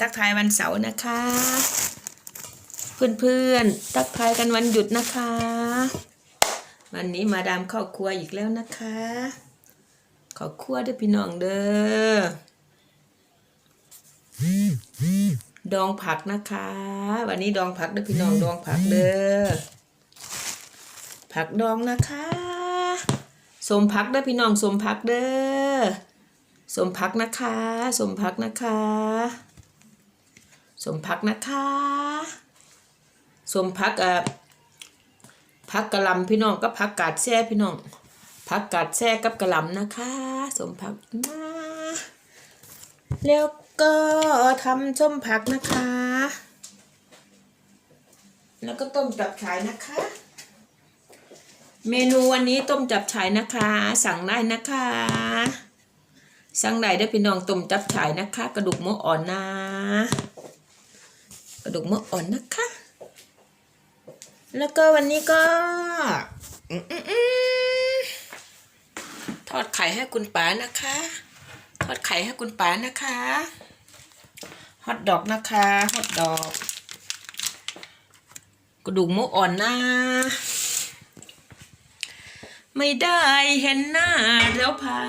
ทักทายวันเสาร์นะคะ เพื่อนๆ ทักทายกันวันหยุดนะคะ วันนี้มาดามเข้าครัวอีกแล้วนะคะ ขอครัวด้วยพี่น้องเด้อดองผักนะคะ วันนี้ดองผักด้อพี่น้องดองผักเด้อผักดองนะคะสมผักเด้อพี่น้องสมผักเด้อสมผักนะคะสมผักนะคะ สมผักนะคะสมผักอะผักกระลำพี่น้องก็ผักกาดแซ่พี่น้องผักกาดแซ่กับกระลำนะคะ สมผักมาแล้วก็ทำส้มผักนะคะ แล้วก็ต้มจับฉายนะคะ เมนูวันนี้ต้มจับฉายนะคะ สั่งได้นะคะ สั่งได้ได้พี่น้องต้มจับฉายนะคะ กระดูกหมูอ่อนนะ กระดูกมูอ่อนนะคะ แล้วก็วันนี้ก็อทอดไข่ให้คุณป๋านะคะ ทอดไข่ให้คุณป๋านะคะฮอทดอกนะคะฮอทดอกกระดูกหมูอ่อนนะไม่ได้เห็นหน้าแล้วพา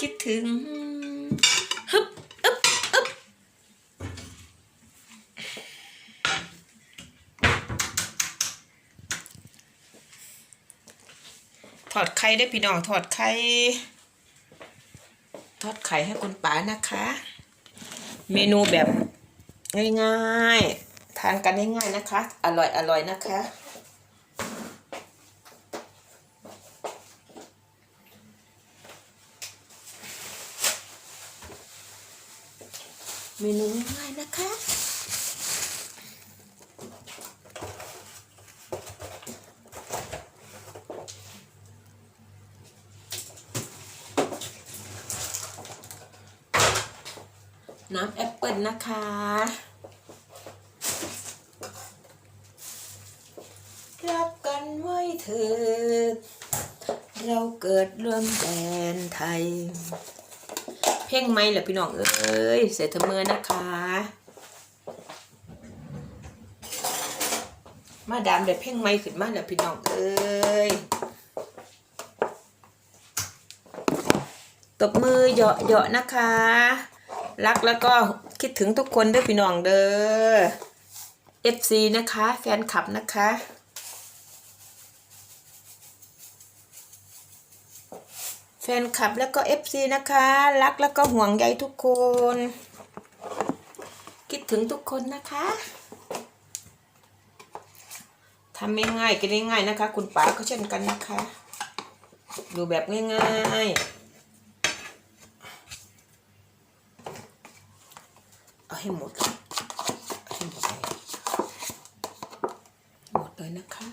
คิดถึงฮึบ อดไข่ได้พี่น้องทอดไข่ทอดไข่ให้คุณป๋านะคะ เมนูแบบง่ายๆ ทานกันง่ายๆนะคะ อร่อยอร่อยนะคะเมนูง่ายๆ น้ำแอปเปิลนะคะ รักกันไว้เถิดเราเกิดร่วมแดนไทย เพ่งไหมเหรอพี่น้องเอ้ยเสร็จเถอะมือนะคะ มาดามเด็ดเพ่งไหมขึ้นมาเหรอพี่น้องเอ้ยตบมือเหยาะเหาะนะคะ รักแล้วก็คิดถึงทุกคนเด้วยพี่น้องเด้อ FC นะคะ แฟนคลับนะคะแฟนคลับแล้วก็ FC นะคะ รักแล้วก็ห่วงใยทุกคน คิดถึงทุกคนนะคะทำง่ายๆกินง่ายๆนะคะ คุณป๋าก็เช่นกันนะคะอยู่แบบง่ายๆ เอา ให้หมดเลยให้หมดเลยหมดเลยนะคะ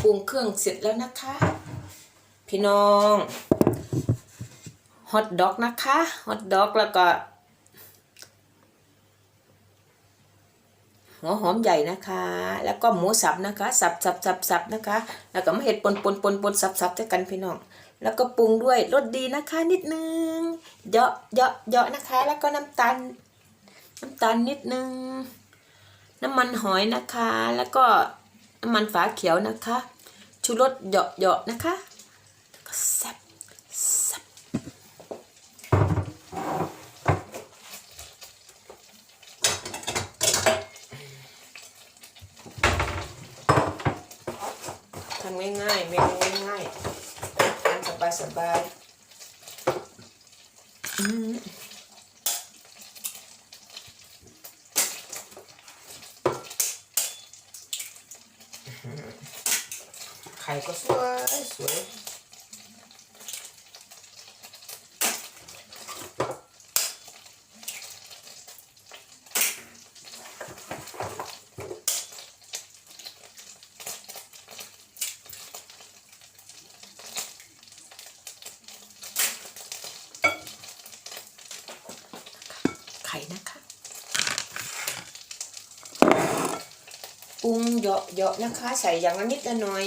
ปรุงเครื่องเสร็จแล้วนะคะ พี่น้อง ฮอทด็อกนะคะฮอทด็อกแล้วก็หัวหอมใหญ่นะคะ แล้วก็หมูสับนะคะ สับสับสับสับนะคะ แล้วก็มาเห็ดปนปนปนปนสับสับด้วยกันพี่น้อง แล้วก็ปรุงด้วยรสดีนะคะ นิดนึง เยาะเยาะเยาะนะคะ แล้วก็น้ำตาล น้ำตาลนิดนึง น้ำมันหอยนะคะ แล้วก็น้ำมันฝาเขียวนะคะ ชูรสเยาะเยาะนะคะแล้วก็แซ่บแซ่บทำง่ายๆเมนูง่ายๆทานสบายๆอืม ไข่ก็สวยสวย ไข่นะคะ ปรุงเหยาะๆนะคะ ใส่อย่างละนิดละหน่อย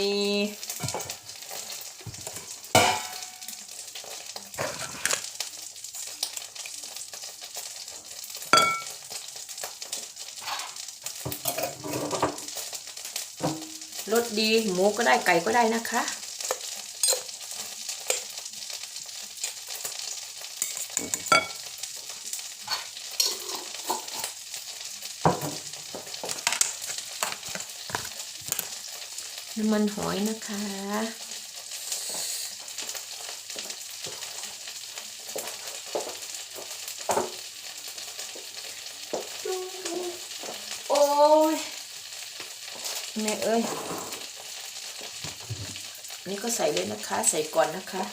รสดีหมูก็ได้ไก่ก็ได้นะคะ มันหอยนะคะ โอ้ยแม่เอ้ย นี่ก็ใส่เลยนะคะ ใส่ก่อนนะคะ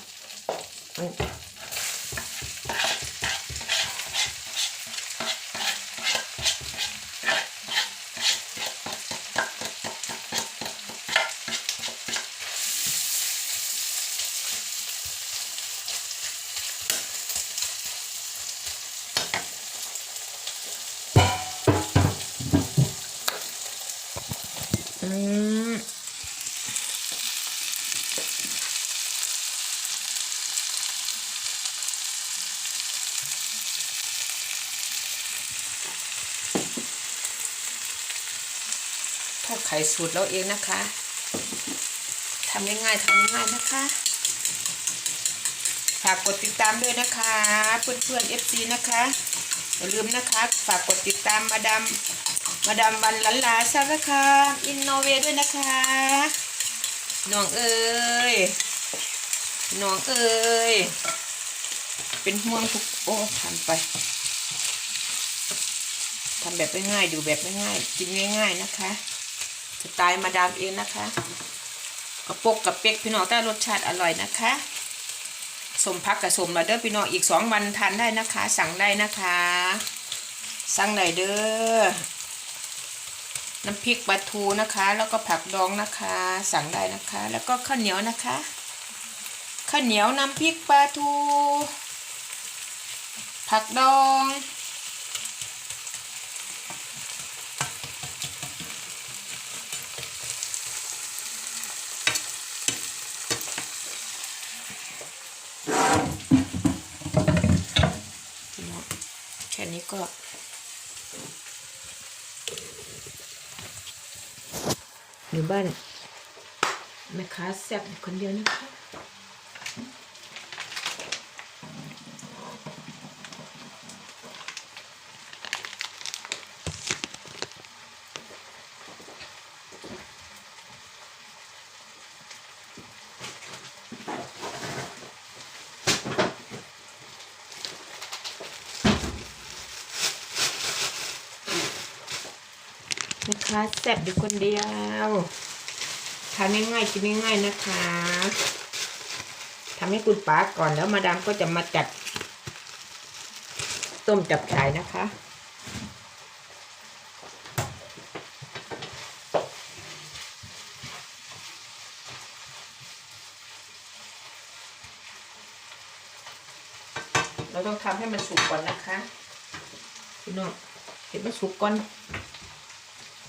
ไข่สูตรเราเองนะคะทำง่ายๆทำง่ายๆนะคะฝากกดติดตามด้วยนะคะ เพื่อนๆ FC นะคะอย่าลืมนะคะ ฝากกดติดตามมาดามมาดามวันลันลาซาร์ค่ะอินโนเวด้วยนะคะน้องเอ้ยน้องเอ้ยเป็นห่วงทุกโอ้ทำไปทำแบบง่ายๆดูแบบง่ายๆกินง่าย ๆ นะคะ ตล์มาดามเองนะคะกระปกกับเป็กพี่น้องแต่รสชาติอร่อยนะคะสมพักกับสมเราเด้อพี่น้องอีกสองวันทานได้นะคะ สั่งได้นะคะ สั่งได้เด้อน้ำพริกปลาทูนะคะ แล้วก็ผักดองนะคะ สั่งได้นะคะ แล้วก็ข้าวเหนียวนะคะข้าวเหนียวน้ำพริกปลาทูผักดอง พี่น้อง แค่นี้ก็อยู่บ้านแม่ค้าแซ่บคนเดียวนะคะ ค้าแซ่บอยู่คนเดียวทานง่ายๆกินง่ายๆนะคะทำให้คุณป้าก่อนแล้วมาดามก็จะมาจัด ต้มจับฉายนะคะ เราต้องทำให้มันสุกก่อนนะคะ พี่น้องเห็นมันสุกก่อน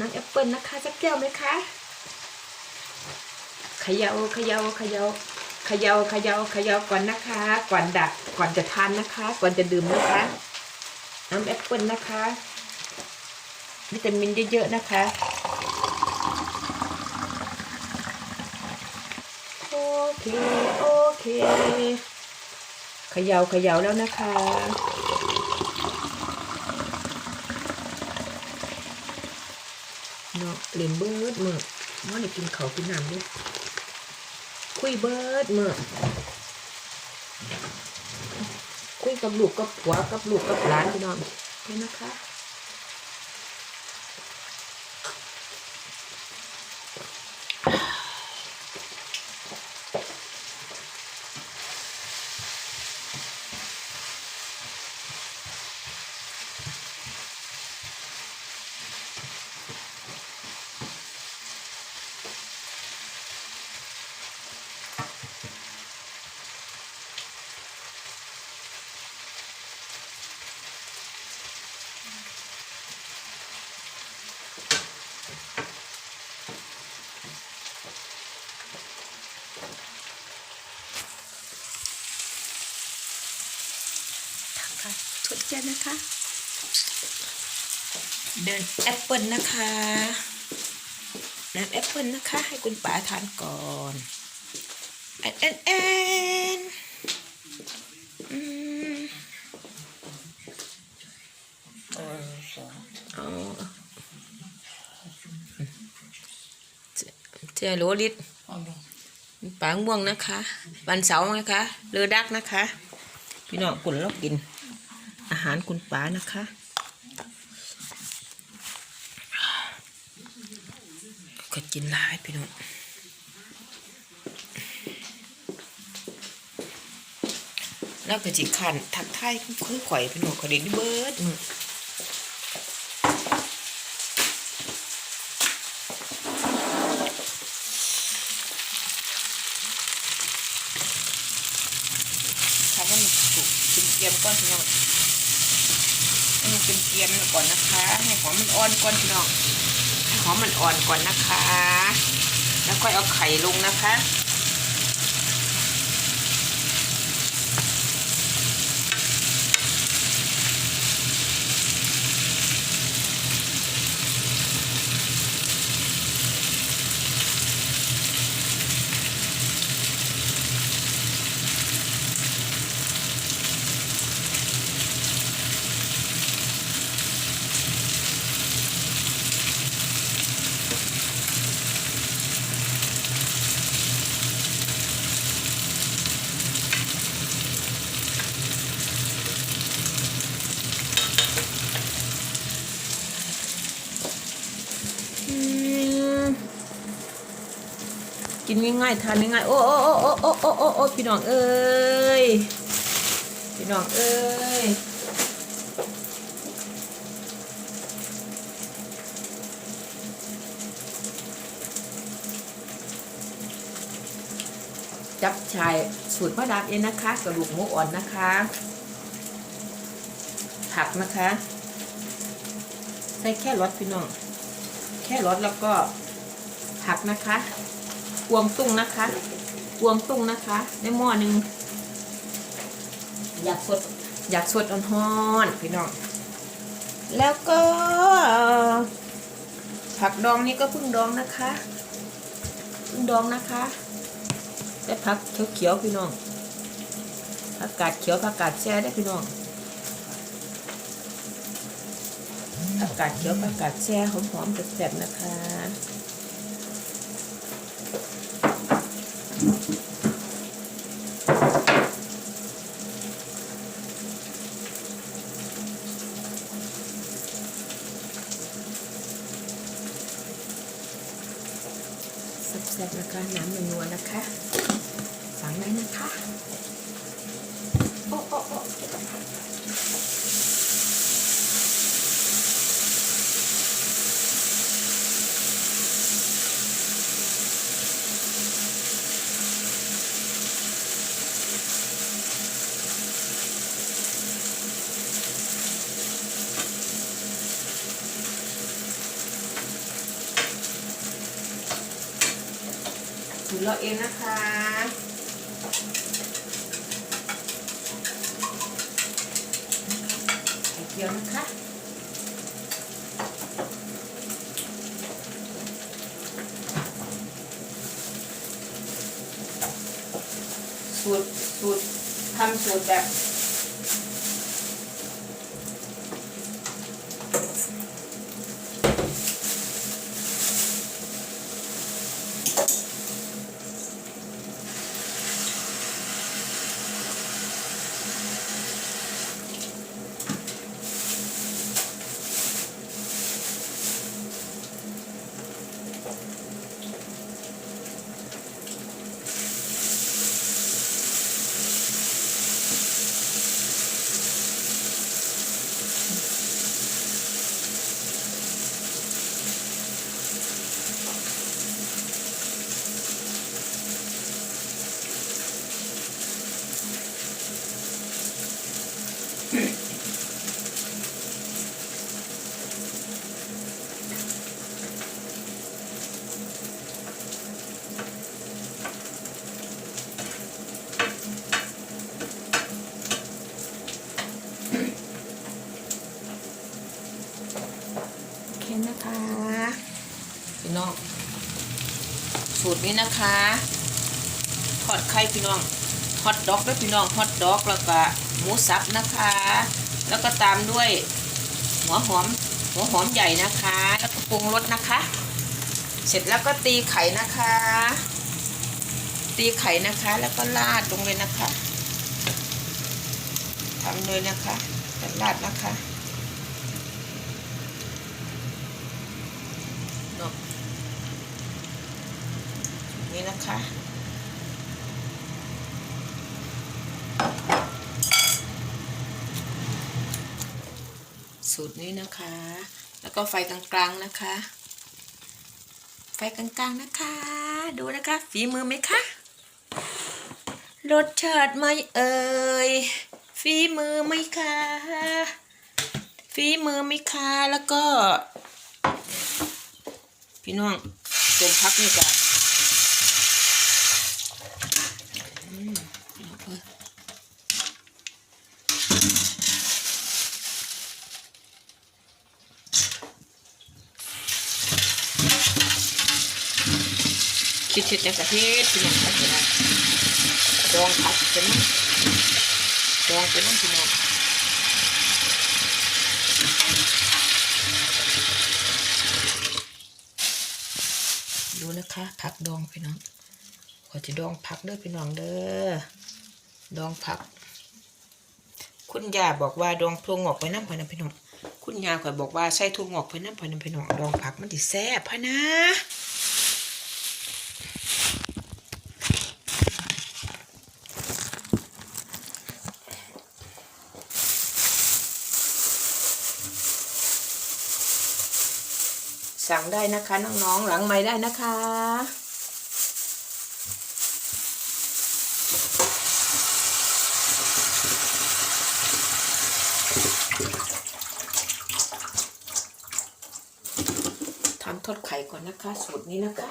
น้ำแอปเปิลนะคะจะแก้วไหมคะเขยาเขยาเขยาเขยาเขยาเขยาก่อนนะคะ ก่อนดักก่อนจะทานนะคะ ก่อนจะดื่มนะคะ น้ำแอปเปิลนะคะ วิตามินเยอะๆนะคะโอเคโอเคเขย่าเขย่าแล้วนะคะ เล่นเบิร์ดเมื่อว่าได้กินเขากินน้ำด้วยคุยเบิร์ดเมื่อคุยกับลูกกับผัวกับลูกกับหลานพี่น้องนี่นะคะ เจนนะคะ เดินแอปเปิลนะคะเดินแอปเปิลนะคะ ให้คุณป๋าทานก่อนแอนแอนแอนเอาเจเจโรลิตป๋าง่วงนะคะ วันเสาร์นะคะเรือดักนะคะ พี่น้องกุนเรากิน อาหารคุณป๋านะคะ ก็กินหลายพี่น้องแล้วก็จิขันทักทายคือข่อยพี่น้องขอเด่นเบิร์ดมือทำให้มันสุกกินเกียมก่อนพี่น้องให้ ทียมก่อนนะคะ ให้หอมมันอ่อนก่อนพี่น้องให้หอมมันอ่อนก่อนนะคะ แล้วค่อยเอาไข่ลงนะคะ กินง่ายๆทานง่ายๆโอ้โอ้โอ้โอ้โอ้โอ้โอ้พี่น้องเอ้ยพี่น้องเอ้ยจับชายสูตรพ่อดาบเองนะคะ กระดูกหมูอ่อนนะคะ ผักนะคะ ใส่แค่รสพี่น้อง แค่รสแล้วก็ผักนะคะ กวงตุ้งนะคะ กวงตุ้งนะคะในหม้อหนึ่งอยากสดอยากสดอ่อนๆพี่น้อง แล้วก็ ผักดองนี่ก็เพิ่งดองนะคะเพิ่งดองนะคะแต่ผักเขียวๆพี่น้องผักกาดเขียวผักกาดแช่ได้พี่น้องอากาศเขียวอากาศแช่หอมๆแซ่บๆนะคะ นเราเองนะคะ ไข่เจียวนะคะ สูตรสูตรทำสูตรแบบ นะคะทอดไข่พี่น้องฮอทดอกด้วยพี่น้องฮอทดอกแล้วก็หมูสับนะคะ แล้วก็ตามด้วยหัวหอมหัวหอมใหญ่นะคะ แล้วก็ปรุงรสนะคะ เสร็จแล้วก็ตีไข่นะคะ ตีไข่นะคะ แล้วก็ราดลงเลยนะคะทำเลยนะคะแล้วราดนะคะเนาะ นะคะสูตรนี้นะคะ แล้วก็ไฟกลางๆนะคะ ไฟกลางๆนะคะ ดูนะคะ ฝีมือไหมคะ รสชาติไหม่เอ่ย ฝีมือไหมคะ ฝีมือไหมคะ แล้วก็ พี่น้องต้มพักนี่กะอืมพี่น้องเอ้ย คิดเห็ดอย่างกะเทศพี่น้องครับพี่น้องดองผักเป็นน้ำดองเป็นน้ำพี่น้องดูนะคะผักดองพี่น้องขอจะดองผักเด้อพี่น้องเด้อดองผัก คุณยาบอกว่าดองพลงงอกไปน้ำพอนะพี่น้องคุณยาข่อยบอกว่าใส่ถั่วงอกไปน้ำพอนะพี่น้องดองผักมันดิแซ่บพะนะสั่งได้นะคะน้องๆหลังไม้ได้นะคะ ทำทอดไข่ ก่อนนะคะ สูตรนี้นะคะ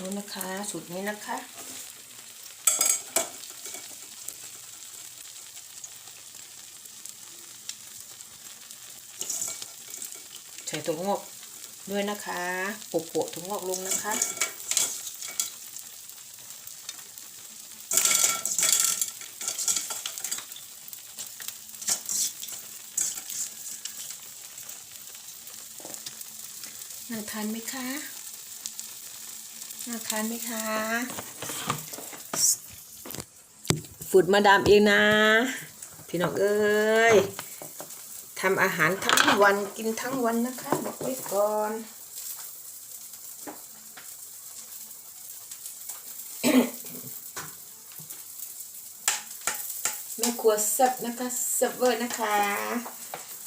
ดูนะคะสูตรนี้นะคะ ส่ถั่วงอกด้วยนะคะปะโปะถั่วงอกลงนะคะ น่าทานไหมคะ น่าทานไหมคะฝึดมาดามเองนะ พี่น้องเอ้ย ทำอาหารทั้งวันกินทั้งวันนะคะ บอกไว้ก่อน แม่ครัวแซ่บนะคะแซ่บเวอร์นะคะ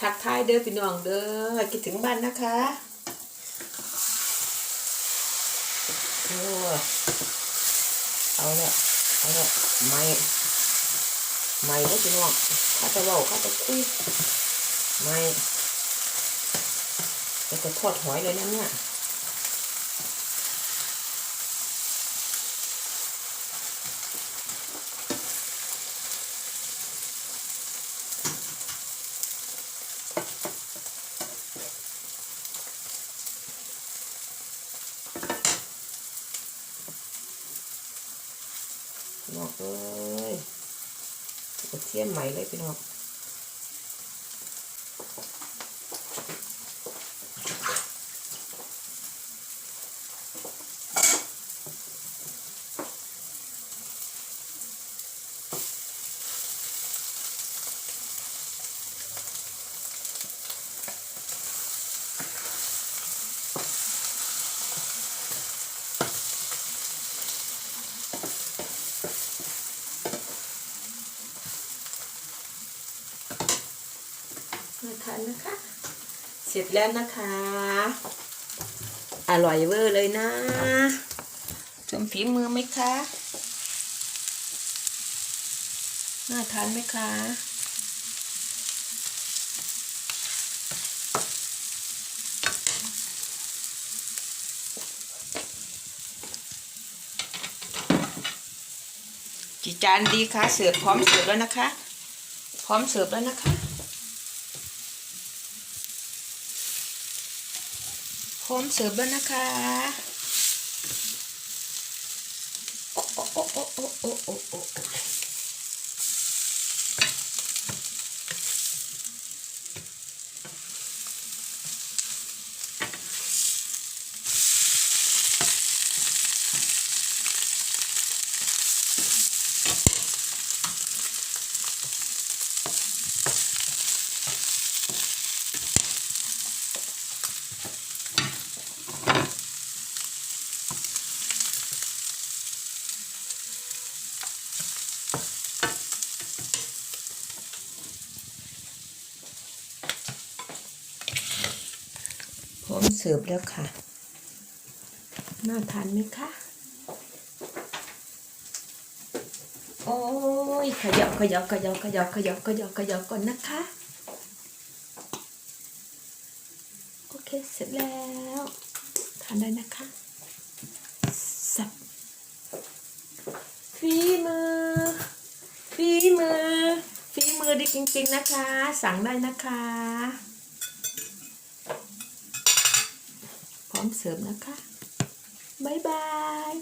ทักทายเด้อพี่น้องเด้อคิดถึงบ้านนะคะเอาละเอาละไม่ไม่แล้พี่น้องข้าจะเว่าข้าจะคุย ไม่แล้วก็ทอดหอยเลยนะเนี่ยนองเอ้ยกระเทียมใหม่เลยพี่น้องาทานนะคะ เสร็จแล้วนะคะ อร่อยเวอร์เลยนะ ชมฝีมือไหมคะ น่าทานไหมคะกี่จานดีคะเสิร์ฟพร้อมเสิร์ฟแล้วนะคะ พร้อมเสิร์ฟแล้วนะคะ พร้อมเสิร์ฟแล้วนะคะ สิร์ฟแล้วค่ะ น่าทานไหมคะ โอ้ยขยับขยับขยับขยับขยับขยับขยับก่อนนะคะ โอเคเสร็จแล้ว ทานได้นะคะสับฝีมือฝีมือฝีมือดีจริงๆนะคะ สั่งได้นะคะ ร้อมเสิร์ฟนะคะบายบาย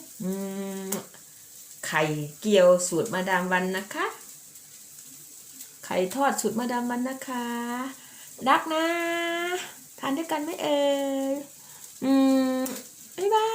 ไข่เกียวสูตรมาดามวันนะคะ ไข่ทอดสูตรมาดามวันนะคะ รักนะ ทานด้วยกันไหมเอ่ยอืมบายบาย